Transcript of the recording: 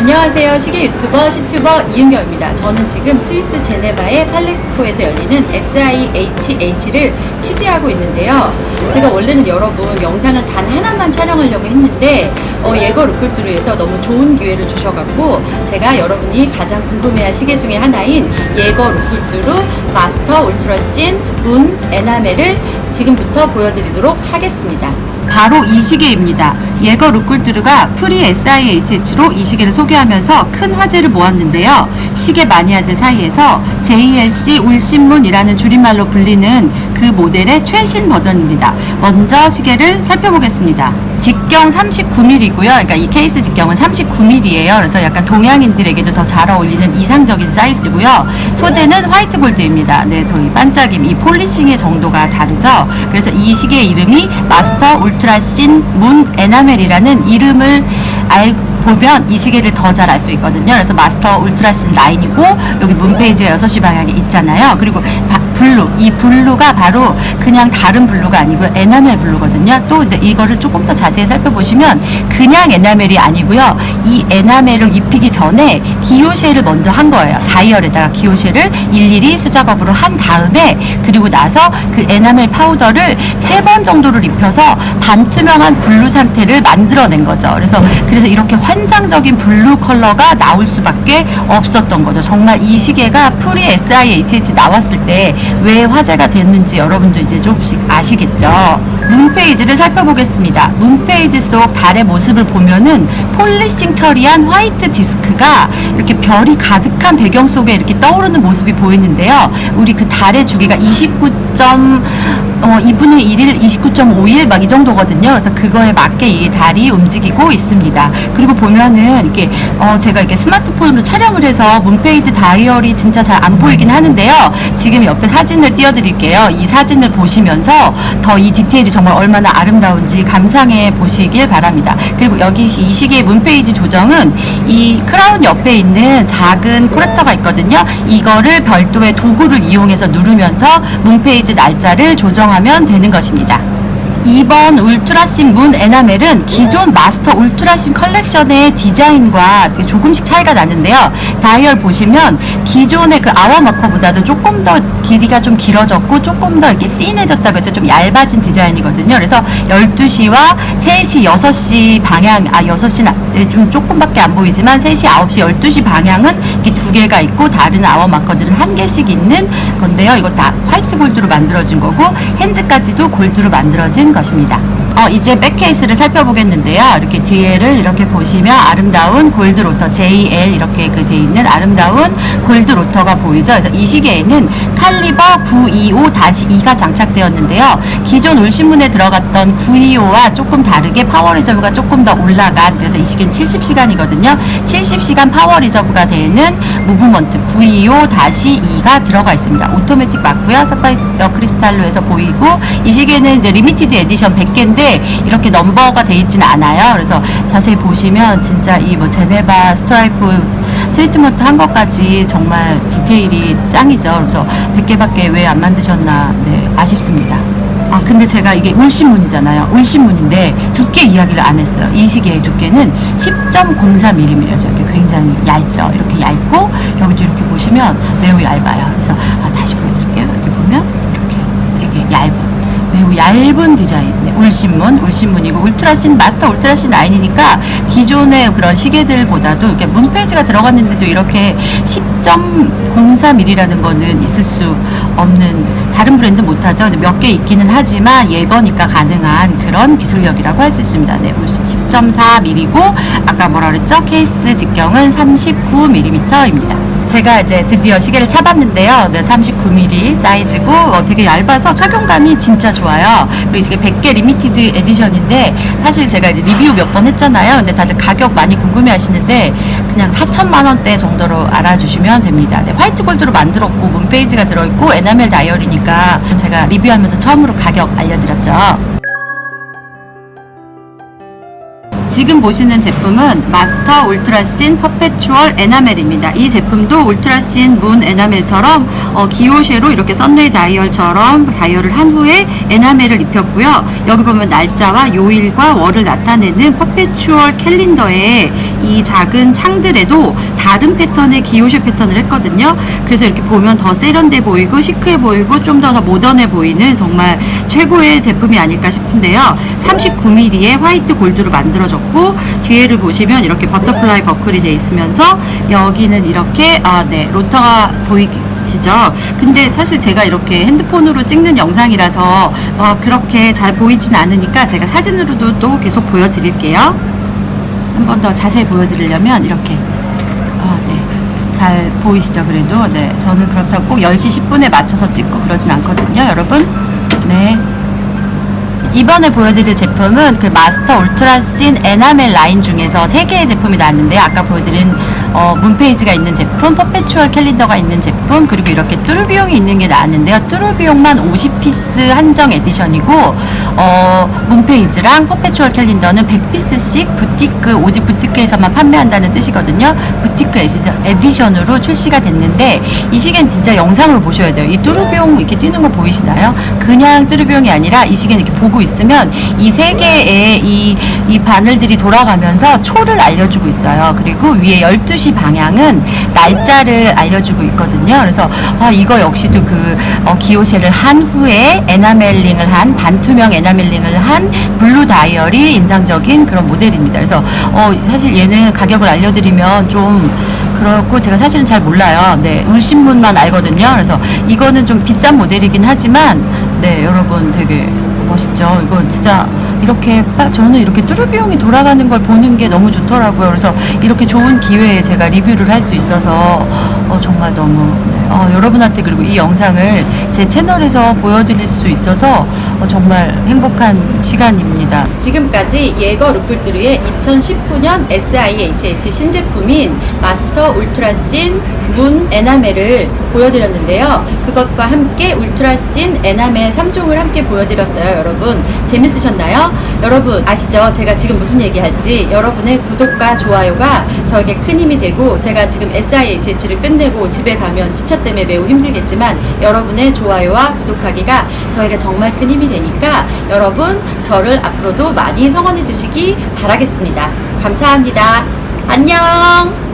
안녕하세요. 시계 유튜버, 시튜버 이은경입니다. 저는 지금 스위스 제네바의 팔렉스포에서 열리는 SIHH를 취재하고 있는데요. 제가 원래는 여러분 영상을 단 하나만 촬영하려고 했는데 어, 예거 루클트루에서 너무 좋은 기회를 주셔갖고 제가 여러분이 가장 궁금해할 시계 중에 하나인 예거 루클트루 마스터 울트라신 문 에나멜을 지금부터 보여드리도록 하겠습니다. 바로 이 시계입니다. 예거 루쿨드르가 프리 SIHH로 이 시계를 소개하면서 큰 화제를 모았는데요. 시계 마니아들 사이에서 JLC 울신문이라는 줄임말로 불리는 그 모델의 최신 버전입니다. 먼저 시계를 살펴보겠습니다. 직경 39mm이고요. 그러니까 이 케이스 직경은 39mm예요. 그래서 약간 동양인들에게도 더 잘 어울리는 이상적인 사이즈고요. 소재는 화이트 골드입니다. 네, 더 이 반짝임, 이 폴리싱의 정도가 다르죠. 그래서 이 시계의 이름이 마스터 울트라신 문 에나멜이라는 이름을 알 보면 이 시계를 더 잘 알 수 있거든요. 그래서 마스터 울트라신 라인이고 여기 문 페이지가 6시 방향에 있잖아요. 그리고 바- 블루, 이 블루가 바로 그냥 다른 블루가 아니고 에나멜 블루거든요. 또 이거를 조금 더 자세히 살펴보시면 그냥 에나멜이 아니고요. 이 에나멜을 입히기 전에 기호쉐를 먼저 한 거예요. 다이얼에다가 기호쉐를 일일이 수작업으로 한 다음에 그리고 나서 그 에나멜 파우더를 세 번 정도를 입혀서 반투명한 블루 상태를 만들어낸 거죠. 그래서 그래서 이렇게 환상적인 블루 컬러가 나올 수밖에 없었던 거죠. 정말 이 시계가 프리 SIHH 나왔을 때왜 화제가 됐는지 여러분도 이제 조금씩 아시겠죠. 문 페이지를 살펴보겠습니다. 문 페이지 속 달의 모습을 보면은 폴리싱 처리한 화이트 디스크가 이렇게 별이 가득한 배경 속에 이렇게 떠오르는 모습이 보이는데요. 우리 그 달의 주기가 29. 어, 2분의 1일, 29.5일 막 이 정도거든요. 그래서 그거에 맞게 이 달이 움직이고 있습니다. 그리고 보면은 이게 어, 제가 이렇게 스마트폰으로 촬영을 해서 문페이지 다이얼이 진짜 잘 안 보이긴 하는데요. 지금 옆에 사 진을 띄워드릴게요. 이 사진을 보시면서 더 이 디테일이 정말 얼마나 아름다운지 감상해 보시길 바랍니다. 그리고 여기 이 시계의 문페이지 조정은 이 크라운 옆에 있는 작은 코렉터가 있거든요. 이거를 별도의 도구를 이용해서 누르면서 문페이지 날짜를 조정하면 되는 것입니다. 2번 울트라신 문 에나멜은 기존 마스터 울트라신 컬렉션의 디자인과 조금씩 차이가 나는데요. 다이얼 보시면 기존의 그 아워 마커보다도 조금 더 길이가 좀 길어졌고 조금 더 이렇게 핀해졌다 그죠? 좀 얇아진 디자인이거든요. 그래서 12시와 3시, 6시 방향, 아 6시는 좀 조금밖에 안 보이지만 3시, 9시, 12시 방향은 이렇게 두 개가 있고 다른 아워 마커들은 한 개씩 있는 건데요. 이거 다 화이트 골드로 만들어진 거고 핸즈까지도 골드로 만들어진 것입니다. 어, 이제 백케이스를 살펴보겠는데요. 이렇게 뒤에를 이렇게 보시면 아름다운 골드 로터 JL 이렇게 그 돼 있는 아름다운 골드 로터가 보이죠. 그래서 이 시계에는 칼리버 925-2가 장착되었는데요. 기존 울신문에 들어갔던 925와 조금 다르게 파워 리저브가 조금 더 올라간 그래서 이 시계는 70시간이거든요. 70시간 파워 리저브가 되는 무브먼트 925-2가 들어가 있습니다. 오토매틱 맞고요. 사파이어 크리스탈로 해서 보이고 이 시계는 이제 리미티드 에디션 100개인데 이렇게 넘버가 돼 있지는 않아요. 그래서 자세히 보시면 진짜 이 뭐 제네바 스트라이프 트리트먼트 한 것까지 정말 디테일이 짱이죠. 그래서 100개밖에 왜 안 만드셨나 네, 아쉽습니다. 아 근데 제가 이게 울신문이잖아요. 울신문인데 두께 이야기를 안 했어요. 이 시계의 두께는 10.03mm예요. 이렇게 굉장히 얇죠. 이렇게 얇고 여기도 이렇게 보시면 매우 얇아요. 그래서 아, 다시 보여드릴게요. 이렇게 보면 이렇게 되게 얇은 매우 얇은 디자인. 네, 울신문, 울신문이고 울트라신 마스터 울트라신 라인이니까 기존의 그런 시계들보다도 이렇게 문 페이지가 들어갔는데도 이렇게 10.03mm라는 거는 있을 수 없는 다른 브랜드 못하죠. 몇 개 있기는 하지만 예거니까 가능한 그런 기술력이라고 할 수 있습니다. 네, 10.4mm고 아까 뭐라 그랬죠? 케이스 직경은 39mm입니다. 제가 이제 드디어 시계를 차봤는데요. 네, 39mm 사이즈고 어, 되게 얇아서 착용감이 진짜 좋아요. 그리고 이게 100개 리미티드 에디션인데 사실 제가 리뷰 몇 번 했잖아요. 근데 다들 가격 많이 궁금해 하시는데 그냥 4천만 원대 정도로 알아주시면 됩니다. 네, 화이트 골드로 만들었고 문 페이지가 들어있고 에나멜 다이얼이니까 제가 리뷰하면서 처음으로 가격 알려드렸죠. 지금 보시는 제품은 마스터 울트라신 퍼페추얼 에나멜입니다. 이 제품도 울트라신 문 에나멜처럼 어, 기호쉐로 이렇게 썬레이 다이얼처럼 다이얼을 한 후에 에나멜을 입혔고요. 여기 보면 날짜와 요일과 월을 나타내는 퍼페추얼 캘린더에 이 작은 창들에도 다른 패턴의 기호쉐 패턴을 했거든요. 그래서 이렇게 보면 더 세련돼 보이고 시크해 보이고 좀더 모던해 보이는 정말 최고의 제품이 아닐까 싶은데요. 39mm의 화이트 골드로 만들어졌고 뒤에를 보시면 이렇게 버터플라이 버클이 돼 있으면서 여기는 이렇게 아, 네 로터가 보이시죠? 근데 사실 제가 이렇게 핸드폰으로 찍는 영상이라서 와 그렇게 잘 보이진 않으니까 제가 사진으로도 또 계속 보여드릴게요. 한 번 더 자세히 보여드리려면 이렇게 아, 네. 잘 보이시죠? 그래도 네. 저는 그렇다고 꼭 10시 10분에 맞춰서 찍고 그러진 않거든요, 여러분. 네. 이번에 보여드릴 제품은 그 마스터 울트라신 에나멜 라인 중에서 세 개의 제품이 나왔는데요. 아까 보여드린 어, 문페이지가 있는 제품, 퍼페추얼 캘린더가 있는 제품, 그리고 이렇게 뚜루비용이 있는 게 나왔는데요. 뚜루비용만 50피스 한정 에디션이고, 어, 문페이지랑 퍼페추얼 캘린더는 100피스씩 부티크, 오직 부티크에서만 판매한다는 뜻이거든요. 부티크 에디션- 에디션으로 출시가 됐는데, 이 시계는 진짜 영상으로 보셔야 돼요. 이 뚜루비용 이렇게 뛰는 거 보이시나요? 그냥 뚜루비용이 아니라 이 시계는 이렇게 보고 있으면 이 세 개의 이, 이 바늘들이 돌아가면서 초를 알려주고 있어요. 그리고 위에 12시 방향은 날짜를 알려주고 있거든요. 그래서 아, 이거 역시도 그 어, 기호쉐를 한 후에 에나멜링을 한 반투명 에나멜링을 한 블루 다이얼이 인상적인 그런 모델입니다. 그래서 어, 사실 얘는 가격을 알려드리면 좀 그렇고 제가 사실은 잘 몰라요. 네, 울신문만 알거든요. 그래서 이거는 좀 비싼 모델이긴 하지만 네, 여러분 되게 멋있죠. 이거 진짜 이렇게 빠- 저는 이렇게 뚜루비용이 돌아가는 걸 보는 게 너무 좋더라고요. 그래서 이렇게 좋은 기회에 제가 리뷰를 할 수 있어서 어, 정말 너무 네, 어, 여러분한테 그리고 이 영상을 제 채널에서 보여드릴 수 있어서 어, 정말 행복한 시간입니다. 지금까지 예거 루플뚜르의 2019년 SIHH 신제품인 마스터 울트라신 문 에나멜을 보여드렸는데요. 그것과 함께 울트라신 에나멜 3종을 함께 보여드렸어요. 여러분 재밌으셨나요? 여러분 아시죠? 제가 지금 무슨 얘기할지 여러분의 구독과 좋아요가 저에게 큰 힘이 되고 제가 지금 SIHH를 끝내고 집에 가면 시차 때문에 매우 힘들겠지만 여러분의 좋아요와 구독하기가 저에게 정말 큰 힘이 되니까 여러분 저를 앞으로도 많이 성원해 주시기 바라겠습니다. 감사합니다. 안녕!